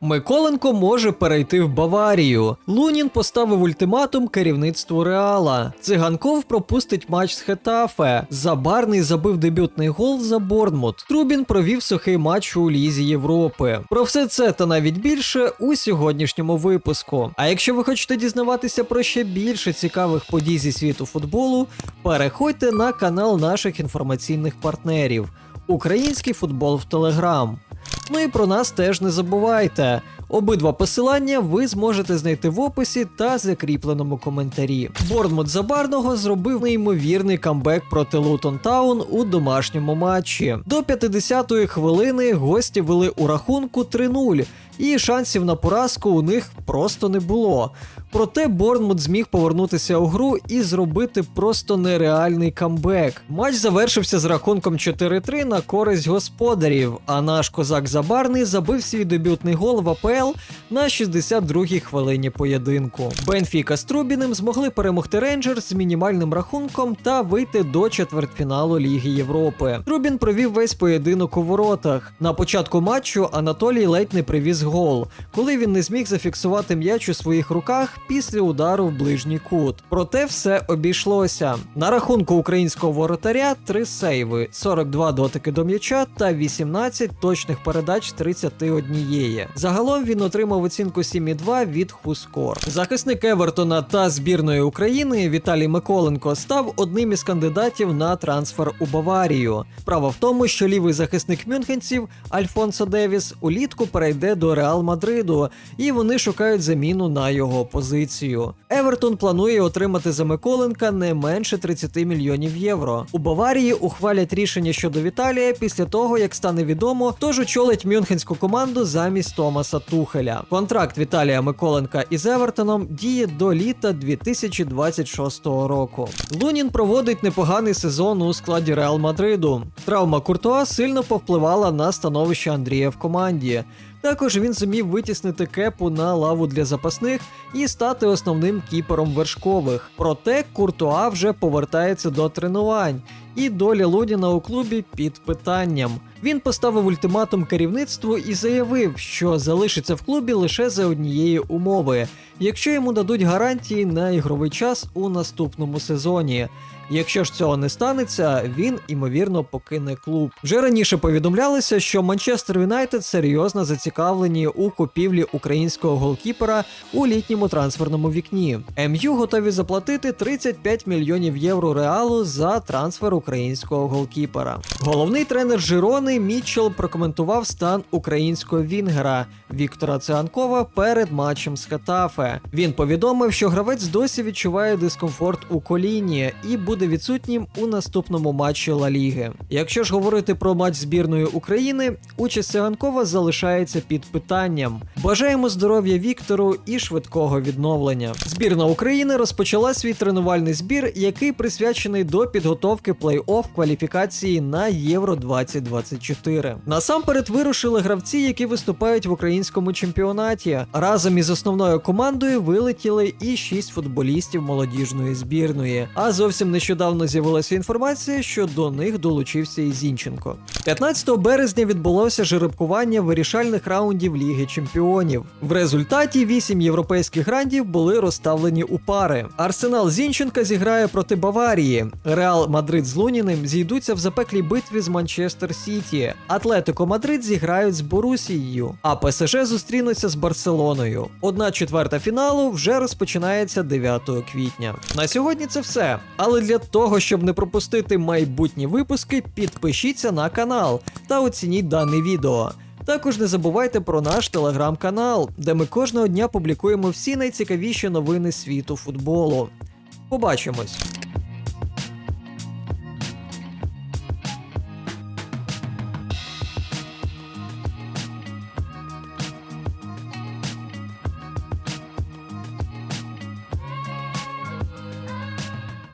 Миколенко може перейти в Баварію. Лунін поставив ультиматум керівництву Реала. Циганков пропустить матч з Хетафе. Забарний забив дебютний гол за Борнмут. Трубін провів сухий матч у Лізі Європи. Про все це та навіть більше у сьогоднішньому випуску. А якщо ви хочете дізнаватися про ще більше цікавих подій зі світу футболу, переходьте на канал наших інформаційних партнерів. Український футбол в Телеграм. Ну і про нас теж не забувайте. Обидва посилання ви зможете знайти в описі та закріпленому коментарі. Борнмут Забарного зробив неймовірний камбек проти Лутон Таун у домашньому матчі. До 50-ї хвилини гості вели у рахунку 3-0, і шансів на поразку у них просто не було. Проте Борнмут зміг повернутися у гру і зробити просто нереальний камбек. Матч завершився з рахунком 4-3 на користь господарів, а наш козак Забарний забив свій дебютний гол в АПЛ на 62-й хвилині поєдинку. Бенфіка з Трубіним змогли перемогти Рейнджерс з мінімальним рахунком та вийти до четвертьфіналу Ліги Європи. Трубін провів весь поєдинок у воротах. На початку матчу Анатолій ледь не привіз гол, коли він не зміг зафіксувати м'яч у своїх руках після удару в ближній кут. Проте все обійшлося. На рахунку українського воротаря 3 сейви, 42 дотики до м'яча та 18 точних передач 31. Загалом він отримав оцінку 7,2 від Хускор. Захисник Евертона та збірної України Віталій Миколенко став одним із кандидатів на трансфер у Баварію. Справа в тому, що лівий захисник мюнхенців Альфонсо Девіс улітку перейде до Реал Мадриду, і вони шукають заміну на його позицію. Евертон планує отримати за Миколенка не менше 30 мільйонів євро. У Баварії ухвалять рішення щодо Віталія після того, як стане відомо, хто ж очолить мюнхенську команду замість Томаса Тухеля. Контракт Віталія Миколенка із Евертоном діє до літа 2026 року. Лунін проводить непоганий сезон у складі Реал Мадриду. Травма Куртуа сильно повпливала на становище Андрія в команді. Також він зумів витіснити кепу на лаву для запасних і стати основним кіпером вершкових. Проте Куртуа вже повертається до тренувань, і доля Луніна у клубі під питанням. Він поставив ультиматум керівництву і заявив, що залишиться в клубі лише за однієї умови, якщо йому дадуть гарантії на ігровий час у наступному сезоні. Якщо ж цього не станеться, він імовірно покине клуб. Вже раніше повідомлялося, що Манчестер Юнайтед серйозно зацікавлені у купівлі українського голкіпера у літньому трансферному вікні. МЮ готові заплатити 35 мільйонів євро реалу за трансфер українського голкіпера. Головний тренер Жирони Мітчел прокоментував стан українського вінгера Віктора Цианкова перед матчем з Хетафе. Він повідомив, що гравець досі відчуває дискомфорт у коліні і буде відсутнім у наступному матчі Ла Ліги. Якщо ж говорити про матч збірної України, участь Циганкова залишається під питанням. Бажаємо здоров'я Віктору і швидкого відновлення. Збірна України розпочала свій тренувальний збір, який присвячений до підготовки плей-офф кваліфікації на Євро 2024. Насамперед вирушили гравці, які виступають в українському чемпіонаті. Разом із основною командою вилетіли і шість футболістів молодіжної збірної. А зовсім нещодавно з'явилася інформація, що до них долучився і Зінченко. 15 березня відбулося жеребкування вирішальних раундів Ліги Чемпіонів. В результаті вісім європейських грандів були розставлені у пари. Арсенал Зінченка зіграє проти Баварії. Реал Мадрид з Луніним зійдуться в запеклій битві з Манчестер Сіті. Атлетико Мадрид зіграють з Борусією, а ПСЖ зустрінуться з Барселоною. Одна четверта фіналу вже розпочинається 9 квітня. На сьогодні це все. Але для того, щоб не пропустити майбутні випуски, підпишіться на канал та оцініть дане відео. Також не забувайте про наш телеграм-канал, де ми кожного дня публікуємо всі найцікавіші новини світу футболу. Побачимось!